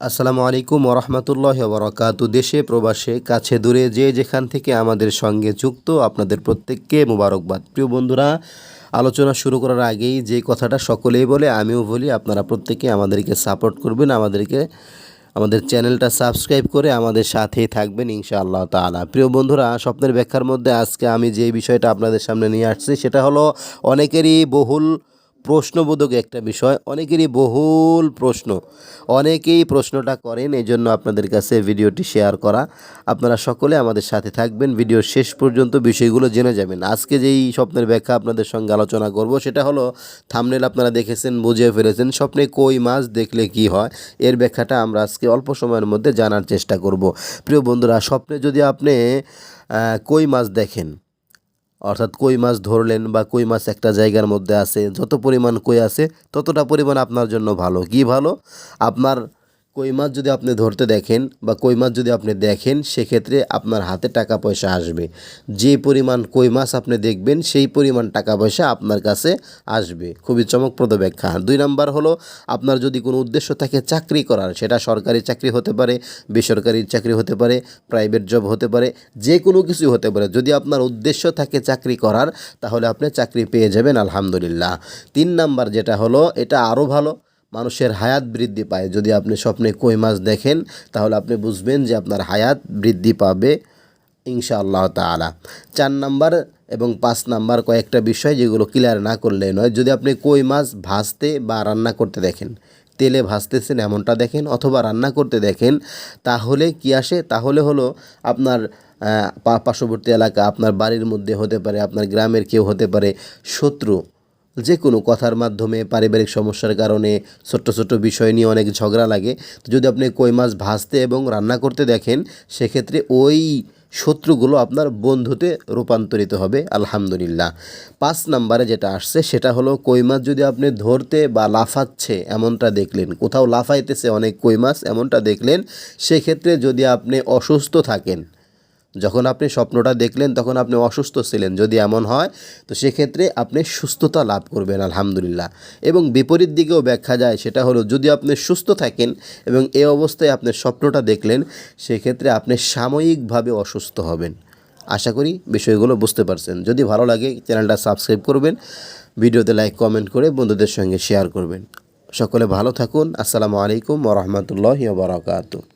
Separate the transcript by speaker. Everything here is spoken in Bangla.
Speaker 1: আসসালামু আলাইকুম ওরহমতুল্লাহ বরকাত দেশে, প্রবাসে, কাছে, দূরে, যে যেখান থেকে আমাদের সঙ্গে যুক্ত আপনাদের প্রত্যেককে মোবারকবাদ। প্রিয় বন্ধুরা, আলোচনা শুরু করার আগেই যে কথাটা সকলেই বলে, আমিও বলি, আপনারা প্রত্যেকে আমাদেরকে সাপোর্ট করবেন, আমাদেরকে, আমাদের চ্যানেলটা সাবস্ক্রাইব করে আমাদের সাথেই থাকবেন, ইনশাআল্লাহ তাআলা। প্রিয় বন্ধুরা, স্বপ্নের ব্যাখ্যার মধ্যে আজকে আমি যে বিষয়টা আপনাদের সামনে নিয়ে আসছি, সেটা হলো, অনেকেরই বহুল প্রশ্নবোধক একটা বিষয়। অনেকেরই বহুল প্রশ্ন। অনেকেই প্রশ্নটা করেন এই জন্য আপনাদের কাছে ভিডিওটি শেয়ার করা। আপনারা সকলে আমাদের সাথে থাকবেন। ভিডিও শেষ পর্যন্ত বিষয়গুলো জেনে যাবেন। আজকে যেই স্বপ্নের ব্যাখ্যা আপনাদের সঙ্গে আলোচনা করব, সেটা হলো, থামনেল আপনারা দেখেছেন, বুঝে ফেলেছেন, স্বপ্নে কই মাছ দেখলে কি হয়? এর ব্যাখ্যাটা আমরা আজকে অল্প সময়ের মধ্যে জানার চেষ্টা করব। প্রিয় বন্ধুরা, স্বপ্নে যদি আপনি কই মাছ দেখেন অর্থাৎ কই মাছ ধরলেন বা কই মাছ একটা জায়গার মধ্যে আছে, যত পরিমাণ কই আছে, ততটা পরিমাণ আপনার জন্য ভালো। কি ভালো? আপনার কই মাছ যদি আপনি ধরতে দেখেন বা কই মাছ যদি আপনি দেখেন, সেক্ষেত্রে আপনার হাতে টাকা পয়সা আসবে। যে পরিমাণ কই মাছ আপনি দেখবেন, সেই পরিমাণ টাকা পয়সা আপনার কাছে আসবে। খুবই চমকপ্রদ ব্যাখ্যা। দুই নাম্বার হলো, আপনার যদি কোনো উদ্দেশ্য থাকে চাকরি করার, সেটা সরকারি চাকরি হতে পারে, বেসরকারি চাকরি হতে পারে, প্রাইভেট জব হতে পারে যে কোনো কিছু হতে পারে। যদি আপনার উদ্দেশ্য থাকে চাকরি করার, তাহলে আপনি চাকরি পেয়ে যাবেন, আলহামদুলিল্লাহ। তিন নাম্বার যেটা হলো, এটা আরও ভালো মানুষের হায়াত বৃদ্ধি পায়। যদি আপনি স্বপ্নে কই মাছ দেখেন, তাহলে আপনি বুঝবেন যে আপনার হায়াত বৃদ্ধি পাবে ইনশাআল্লাহ তাআলা। চার নাম্বার এবং পাঁচ নাম্বার কয়েকটা বিষয় যেগুলো ক্লিয়ার না করলে নয়। যদি আপনি কই মাছ ভাজতে বা রান্না করতে দেখেন, তেলে ভাজতেছেন এমনটা দেখেন অথবা রান্না করতে দেখেন, তাহলে কি আসে? তাহলে হলো আপনার পার্শ্ববর্তী এলাকা, আপনার বাড়ির মধ্যে হতে পারে, আপনার গ্রামের কেউ হতে পারে, শত্রু যে কোনো কথার মাধ্যমে পারিবারিক সমস্যার কারণে ছোট্ট ছোট্ট বিষয় নিয়ে অনেক ঝগড়া লাগে। যদি আপনি কই মাছ ভাজতে এবং রান্না করতে দেখেন, সেক্ষেত্রে ওই শত্রুগুলো আপনার বন্ধুতে রূপান্তরিত হবে, আলহামদুলিল্লাহ। পাঁচ নাম্বারে যেটা আসছে, সেটা হলো কই মাছ যদি আপনি ধরতে বা লাফাচ্ছে, এমনটা দেখলেন। কোথাও লাফাইতেছে অনেক কই মাছ, এমনটা দেখলেন, সেক্ষেত্রে যদি আপনি অসুস্থ থাকেন যখন আপনি স্বপ্নটা দেখলেন, তখন আপনি অসুস্থ ছিলেন। যদি এমন হয়, তো সেক্ষেত্রে আপনি সুস্থতা লাভ করবেন, আলহামদুলিল্লাহ। এবং বিপরীত দিকেও ব্যাখ্যা যায়, সেটা হলো যদি আপনি সুস্থ থাকেন এবং এ অবস্থায় আপনি স্বপ্নটা দেখলেন, সেক্ষেত্রে আপনি সাময়িকভাবে অসুস্থ হবেন। আশা করি বিষয়গুলো বুঝতে পারছেন। যদি ভালো লাগে, চ্যানেলটা সাবস্ক্রাইব করবেন, ভিডিওতে লাইক, কমেন্ট করে বন্ধুদের সঙ্গে শেয়ার করবেন। সকলে ভালো থাকুন। আসসালামু আলাইকুম ওরহমতুল্লাহ বারাকাতু